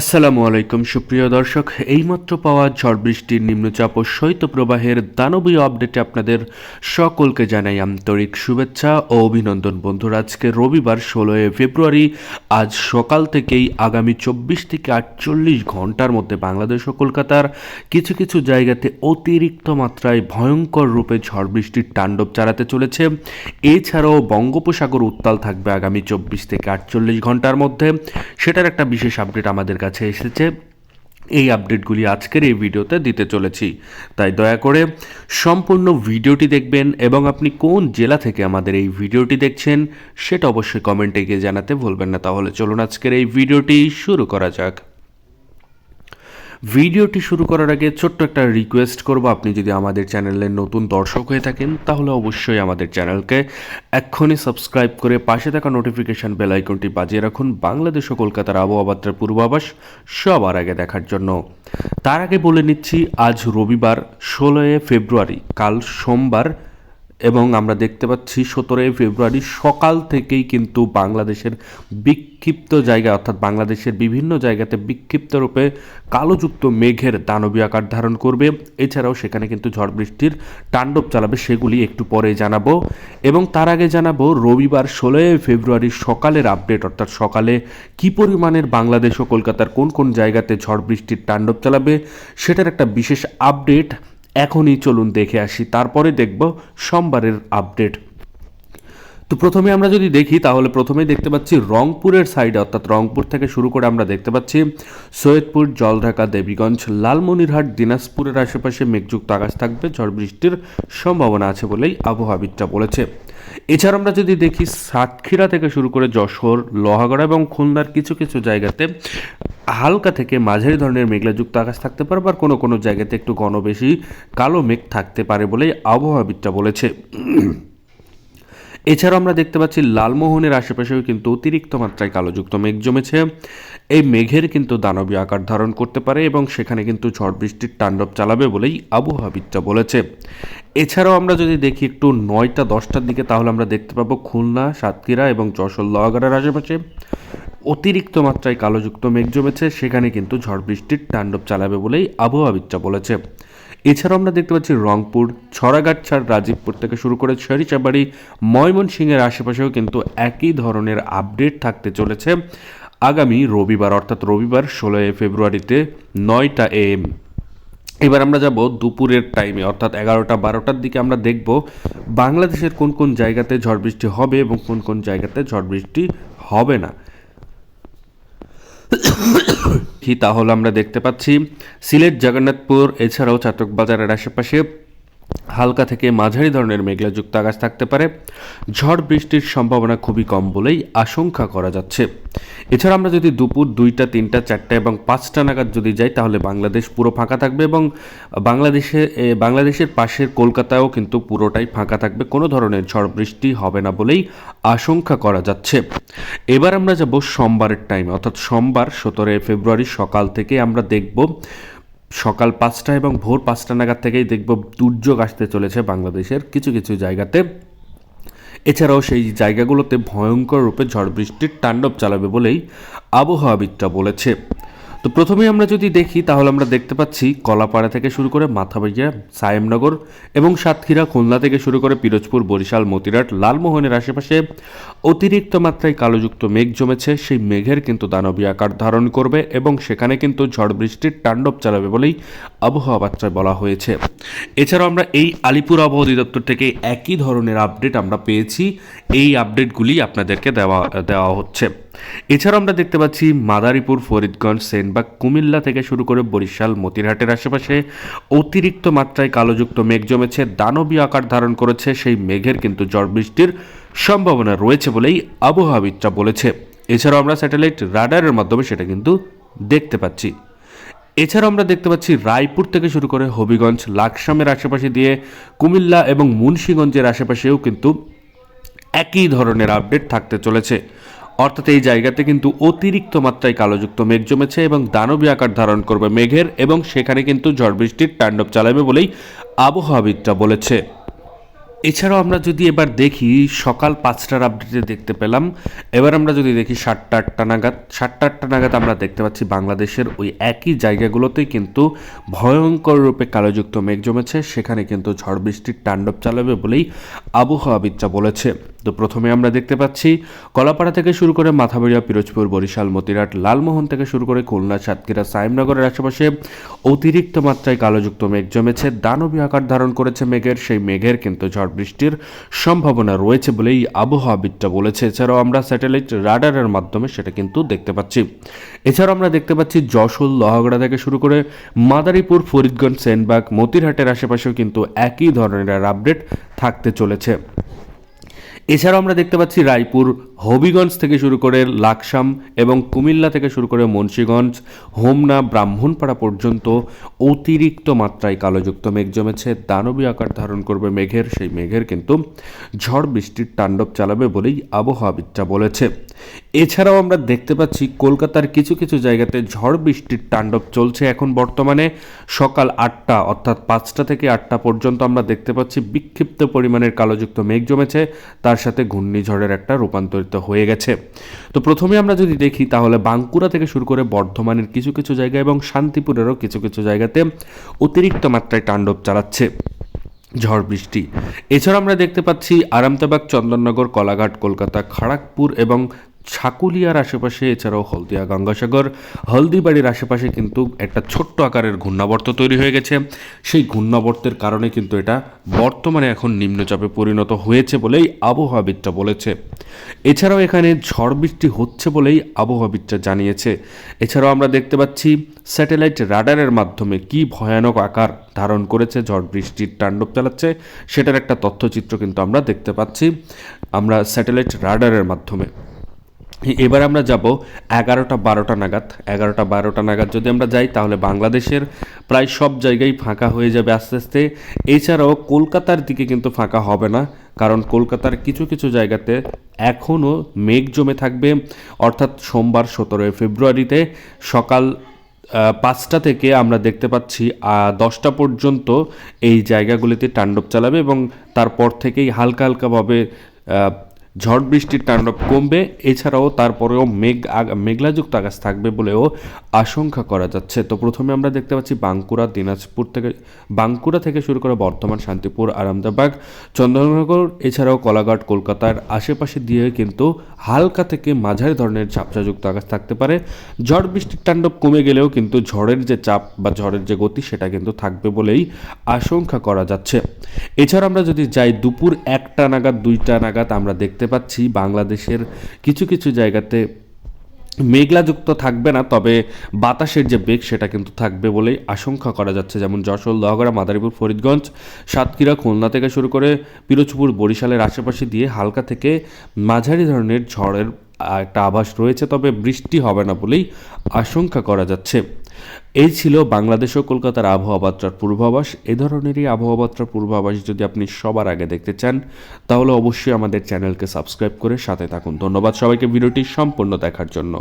আসসালামু আলাইকুম, সুপ্রিয় দর্শক। এইমাত্র পাওয়া ঝড় বৃষ্টির নিম্নচাপ ও শৈত্যপ্রবাহের দানবীয় আপডেটে আপনাদের সকলকে জানাই আন্তরিক শুভেচ্ছা ও অভিনন্দন। বন্ধুরা, আজকে রবিবার, ষোলোই ফেব্রুয়ারি, আজ সকাল থেকেই আগামী চব্বিশ থেকে আটচল্লিশ ঘণ্টার মধ্যে বাংলাদেশ ও কলকাতার কিছু কিছু জায়গাতে অতিরিক্ত মাত্রায় ভয়ঙ্কর রূপে ঝড় বৃষ্টির তাণ্ডব চালাতে চলেছে। এছাড়াও বঙ্গোপসাগর উত্তাল থাকবে আগামী চব্বিশ থেকে আটচল্লিশ ঘণ্টার মধ্যে। সেটার একটা বিশেষ আপডেট আমাদের কাছে এসেছে। এই আপডেটগুলি আজকের এই ভিডিওতে দিতে চলেছি। তাই দয়া করে সম্পূর্ণ ভিডিওটি দেখবেন এবং আপনি কোন জেলা থেকে আমাদের এই ভিডিওটি দেখছেন সেটা অবশ্যই কমেন্টে গিয়ে জানাতে ভুলবেন না। তাহলে চলুন আজকের এই ভিডিওটি শুরু করা যাক। ভিডিওটি শুরু করার আগে ছোট্ট একটা রিকোয়েস্ট করব। আপনি যদি আমাদের চ্যানেলের নতুন দর্শক হয়ে থাকেন, তাহলে অবশ্যই আমাদের চ্যানেলকে এক্ষুনি সাবস্ক্রাইব করে পাশে থাকা নোটিফিকেশন বেল আইকনটি বাজিয়ে রাখুন। বাংলাদেশ ও কলকাতার আবহাওয়াবার্তার পূর্বাভাস সবার আগে দেখার জন্য। তার আগে বলে নিচ্ছি, আজ রবিবার, ষোলোই ফেব্রুয়ারি, কাল সোমবার এবং আমরা দেখতে পাচ্ছি সতেরোই ফেব্রুয়ারি সকাল থেকেই কিন্তু বাংলাদেশের বিক্ষিপ্ত জায়গা, অর্থাৎ বাংলাদেশের বিভিন্ন জায়গাতে বিক্ষিপ্ত রূপে কালোযুক্ত মেঘের দানবী আকার ধারণ করবে। এছাড়াও সেখানে কিন্তু ঝড় বৃষ্টির তাণ্ডব চালাবে, সেগুলি একটু পরে জানাব। এবং তার আগে জানাব, রবিবার ষোলোই ফেব্রুয়ারি সকালের আপডেট, অর্থাৎ সকালে কি পরিমাণের বাংলাদেশ ও কলকাতার কোন কোন জায়গাতে ঝড় বৃষ্টির তাণ্ডব চালাবে, সেটার একটা বিশেষ আপডেট। এখনই চলুন দেখে আসি তারপরে দেখব সোমবারের আপডেট। তো প্রথমে আমরা যদি দেখি, তাহলে প্রথমেই দেখতে পাচ্ছি রংপুরের সাইডে অর্থাৎ রংপুর থেকে শুরু করে আমরা দেখতে পাচ্ছি সৈয়দপুর, জলঢাকা, দেবীগঞ্জ, লালমনিরহাট, দিনাজপুরের আশেপাশে মেঘযুক্ত আকাশ থাকবে, ঝড় বৃষ্টির সম্ভাবনা আছে বলেই আবহাওয়াবিদরা বলেছে। এছাড়া আমরা যদি দেখি, সাতক্ষীরা থেকে শুরু করে যশোর, লোহাগড়া এবং খুলনার কিছু কিছু জায়গাতে হালকা থেকে মাঝারি ধরনের মেঘলাযুক্ত আকাশ থাকতে পারে বা কোনো কোনো জায়গাতে একটু ঘন বেশি কালো মেঘ থাকতে পারে বলেই আবহাওয়াবিদরা বলেছে। এছাড়াও আমরা দেখতে পাচ্ছি লালমোহনের আশেপাশেও কিন্তু অতিরিক্ত মাত্রায় কালোযুক্ত মেঘ জমেছে। এই মেঘের কিন্তু দানবীয় আকার ধারণ করতে পারে এবং সেখানে কিন্তু ঝড় বৃষ্টির তাণ্ডব চালাবে বলেই আবহাওয়াবিদরা বলেছে। এছাড়াও আমরা যদি দেখি একটু নয়টা, দশটার দিকে তাহলে আমরা দেখতে পাবো খুলনা, সাতক্ষীরা এবং যশোর, লোহাগড়ার আশেপাশে অতিরিক্ত মাত্রায় কালোযুক্ত মেঘ জমেছে। সেখানে কিন্তু ঝড় বৃষ্টির তাণ্ডব চালাবে বলেই আবহাওয়াবিদরা বলেছে। এছাড়াও আমরা দেখতে পাচ্ছি রংপুর ছড়াগাছার রাজীবপুর থেকে শুরু করে ছড়িচাবাড়ি ময়মনসিংহের আশেপাশেও কিন্তু একই ধরনের আপডেট থাকতে চলেছে আগামী রবিবার, অর্থাৎ রবিবার ষোলোই ফেব্রুয়ারিতে নয়টা এম এবার আমরা যাব দুপুরের টাইমে অর্থাৎ এগারোটা বারোটার দিকে আমরা দেখব বাংলাদেশের কোন কোন জায়গাতে ঝড় বৃষ্টি হবে এবং কোন কোন জায়গাতে ঝড় বৃষ্টি হবে না। তাহলে আমরা দেখতে পাচ্ছি সিলেট জগন্নাথপুর এছাড়াও চাতক বাজারের আশেপাশে হালকা থেকে মাঝারি ধরনের মেঘলাযুক্ত আকাশ থাকতে পারে। ঝড় বৃষ্টির সম্ভাবনা খুবই কম বলেই আশঙ্কা করা যাচ্ছে। এছাড়া আমরা যদি দুপুর দুইটা, তিনটা, চারটা এবং পাঁচটা নাগাদ যদি যাই, তাহলে বাংলাদেশ পুরো ফাঁকা থাকবে এবং বাংলাদেশে বাংলাদেশের পাশের কলকাতাও কিন্তু পুরোটাই ফাঁকা থাকবে। কোনো ধরনের ঝড় বৃষ্টি হবে না বলেই আশঙ্কা করা যাচ্ছে। এবার আমরা যাব সোমবারের টাইমে অর্থাৎ সোমবার সতেরোই ফেব্রুয়ারি সকাল থেকে আমরা দেখব সকাল পাঁচটা এবং ভোর পাঁচটা নাগাদ থেকেই দেখব দুর্যোগ আসতে চলেছে বাংলাদেশের কিছু কিছু জায়গাতে। এছাড়াও সেই জায়গাগুলোতে ভয়ঙ্কর রূপে ঝড় বৃষ্টির তাণ্ডব চালাবে বলেই আবহাওয়াবিদরা বলেছে। তো প্রথমে আমরা যদি দেখি, তাহলে আমরা দেখতে পাচ্ছি কলাপাড়া থেকে শুরু করে মাথাবাড়িয়া, সায়েমনগর এবং সাতক্ষীরা, খুলনা থেকে শুরু করে পিরোজপুর, বরিশাল মতিরাট লালমোহনের আশেপাশে অতিরিক্ত মাত্রায় কালোযুক্ত মেঘ জমেছে। সেই মেঘের কিন্তু দানবীয় আকার ধারণ করবে এবং সেখানে কিন্তু ঝড় বৃষ্টির তাণ্ডব চালাবে বলেই আবহাওয়া বার্তায় বলা হয়েছে। এছাড়াও আমরা এই আলিপুর আবহাওয়া অধিদপ্তর থেকে একই ধরনের আপডেট আমরা পেয়েছি। এই আপডেটগুলি আপনাদেরকে দেওয়া দেওয়া হচ্ছে। এছাড়াও আমরা দেখতে পাচ্ছি মাদারীপুর, ফরিদগঞ্জ সেনবাগ কুমিল্লা থেকে শুরু করে বরিশাল, মতিরহাটের আশেপাশে অতিরিক্ত মাত্রায় কালোযুক্ত মেঘ জমেছে, দানবীয় আকার ধারণ করেছে, সেই মেঘের কিন্তু ঝড় বৃষ্টির সম্ভাবনা রয়েছে বলেই আবহাওয়াবিদরা বলেছে। এছাড়াও আমরা স্যাটেলাইট রাডারের মাধ্যমে সেটা কিন্তু দেখতে পাচ্ছি। এছাড়াও আমরা দেখতে পাচ্ছি রায়পুর থেকে শুরু করে হবিগঞ্জ, লাকসামের আশেপাশে দিয়ে কুমিল্লা এবং মুন্সীগঞ্জের আশেপাশেও কিন্তু একই ধরনের আপডেট থাকতে চলেছে। অর্থাৎ এই জায়গাতে কিন্তু অতিরিক্ত মাত্রায় কালোযুক্ত মেঘ জমেছে এবং দানবী আকার ধারণ করবে মেঘের এবং সেখানে কিন্তু ঝড় বৃষ্টির তাণ্ডব চালাবে বলেই আবহাওয়াবিদরা বলেছে। এছাড়াও আমরা যদি এবার দেখি, সকাল পাঁচটার আপডেটে দেখতে পেলাম। এবার আমরা যদি দেখি সাতটা আটটা নাগাদ, সাতটা আটটা নাগাদ আমরা দেখতে পাচ্ছি বাংলাদেশের ওই একই জায়গাগুলোতেই কিন্তু ভয়ঙ্কর রূপে কালোযুক্ত মেঘ জমেছে, সেখানে কিন্তু ঝড় বৃষ্টির তাণ্ডব চালাবে বলেই আবহাওয়াবিদরা বলেছে। তো প্রথমে আমরা দেখতে পাচ্ছি, কলাপাড়া থেকে শুরু করে মাথাবেড়িয়া, পিরোজপুর, বরিশাল, মতিরাট, লালমোহন থেকে শুরু করে খুলনা, সাতক্ষীরা, সাইমনগরের আশেপাশে অতিরিক্ত মাত্রায় কালোযুক্ত মেঘ জমেছে। দানবী আকার ধারণ করেছে মেঘের, সেই মেঘের কিন্তু ঝড় বৃষ্টির সম্ভাবনা রয়েছে বলেই আবহাওয়াবিদরা বলেছে। এছাড়াও আমরা স্যাটেলাইট রাডারের মাধ্যমে সেটা কিন্তু দেখতে পাচ্ছি। এছাড়াও আমরা দেখতে পাচ্ছি, যশোর, লোহাগড়া থেকে শুরু করে মাদারীপুর, ফরিদগঞ্জ, সেনবাগ, মতিরহাটের আশেপাশেও কিন্তু একই ধরনের আপডেট থাকতে চলেছে। এছাড়াও আমরা দেখতে পাচ্ছি রায়পুর, হবিগঞ্জ থেকে শুরু করে লাকসাম এবং কুমিল্লা থেকে শুরু করে মুন্সীগঞ্জ, হোমনা, ব্রাহ্মণপাড়া পর্যন্ত অতিরিক্ত মাত্রায় কালোযুক্ত মেঘ জমেছে। দানবী আকার ধারণ করবে মেঘের, সেই মেঘের কিন্তু ঝড় বৃষ্টির তাণ্ডব চালাবে বলেই আবহাওয়াবিদরা বলেছে। এছাড়াও আমরা দেখতে পাচ্ছি কলকাতার কিছু কিছু জায়গাতে ঝড় বৃষ্টির তাণ্ডব চলছে এখন বর্তমানে। সকাল আটটা অর্থাৎ পাঁচটা থেকে আটটা পর্যন্ত আমরা দেখতে পাচ্ছি বিক্ষিপ্ত পরিমাণের কালোযুক্ত মেঘ জমেছে। তার সাথে ঘূর্ণিঝড়ের একটা রূপান্তরিত হয়ে গেছে। তো প্রথমে আমরা যদি দেখি, তাহলে বাঁকুড়া থেকে শুরু করে বর্ধমানের কিছু কিছু জায়গা এবং শান্তিপুরেরও কিছু কিছু জায়গাতে অতিরিক্ত মাত্রায় তাণ্ডব চালাচ্ছে ঝড় বৃষ্টি। এছাড়া আমরা দেখতে পাচ্ছি আরামতাবাগ চন্দননগর, কলাঘাট, কলকাতা, খড়গপুর এবং ছাকুলিয়ার আশেপাশে, এছাড়াও হলদিয়া গঙ্গাসাগর। হলদিবাড়ির আশেপাশে কিন্তু একটা ছোট্ট আকারের ঘূর্ণাবর্ত তৈরি হয়ে গেছে। সেই ঘূর্ণাবর্তের কারণে কিন্তু এটা বর্তমানে এখন নিম্নচাপে পরিণত হয়েছে বলেই আবহাওয়াবিদরা বলেছে। এছাড়াও এখানে ঝড় বৃষ্টি হচ্ছে বলেই আবহাওয়াবিদরা জানিয়েছে। এছাড়াও আমরা দেখতে পাচ্ছি, স্যাটেলাইট রাডারের মাধ্যমে কি ভয়ানক আকার ধারণ করেছে, ঝড় বৃষ্টির তাণ্ডব চালাচ্ছে, সেটার একটা তথ্যচিত্র কিন্তু আমরা দেখতে পাচ্ছি। আমরা স্যাটেলাইট রাডারের মাধ্যমে। এবার আমরা যাব এগারোটা বারোটা নাগাদ, এগারোটা বারোটা নাগাদ যদি আমরা যাই তাহলে বাংলাদেশের প্রায় সব জায়গায় ফাঁকা হয়ে যাবে আস্তে আস্তে। এছাড়াও কলকাতার দিকে কিন্তু ফাঁকা হবে না, কারণ কলকাতার কিছু কিছু জায়গাতে এখনও মেঘ জমে থাকবে। অর্থাৎ সোমবার সতেরোই ফেব্রুয়ারিতে সকাল পাঁচটা থেকে আমরা দেখতে পাচ্ছি দশটা পর্যন্ত এই জায়গাগুলিতে তাণ্ডব চালাবে এবং তারপর থেকেই হালকা হালকাভাবে ঝড় বৃষ্টির তাণ্ডব কমবে, এছাড়াও তারপরেও মেঘ মেঘলাযুক্ত আকাশ থাকবে বলেও আশঙ্কা করা যাচ্ছে। তো প্রথমে আমরা দেখতে পাচ্ছি বাঁকুড়া, দিনাজপুর থেকে, বাঁকুড়া থেকে শুরু করে বর্ধমান, শান্তিপুর আরামদাবাগ চন্দননগর এছাড়াও কলাঘাট, কলকাতার আশেপাশে দিয়ে কিন্তু হালকা থেকে মাঝারি ধরনের ঝাপসাযুক্ত আকাশ থাকতে পারে। ঝড় বৃষ্টির তাণ্ডব কমে গেলেও কিন্তু ঝড়ের যে চাপ বা ঝড়ের যে গতি, সেটা কিন্তু থাকবে বলেই আশঙ্কা করা যাচ্ছে। এছাড়া আমরা যদি যাই, দুপুর একটা নাগাদ, দুইটা নাগাদ আমরা দেখতে পাচ্ছি বাংলাদেশের কিছু কিছু জায়গাতে মেঘলাযুক্ত থাকবে না, তবে বাতাসের যে বেগ সেটা কিন্তু থাকবে বলেই আশঙ্কা করা যাচ্ছে। যেমন যশোর লহগড়া মাদারীপুর, ফরিদগঞ্জ, সাতক্ষীরা, খুলনা থেকে শুরু করে পিরোজপুর, বরিশালের আশেপাশে দিয়ে হালকা থেকে মাঝারি ধরনের ঝড়ের একটা আভাস রয়েছে, তবে বৃষ্টি হবে না বলেই আশঙ্কা করা যাচ্ছে। এই ছিল বাংলাদেশ ও কলকাতার আবহাওয়া বার্তার পূর্বাভাস। এ ধরনেরই আবহাওয়া বার্তার পূর্বাভাস যদি আপনি সবার আগে দেখতে চান, তাহলে অবশ্যই আমাদের চ্যানেলকে সাবস্ক্রাইব করে সাথে থাকুন। ধন্যবাদ সবাইকে ভিডিওটি সম্পূর্ণ দেখার জন্য।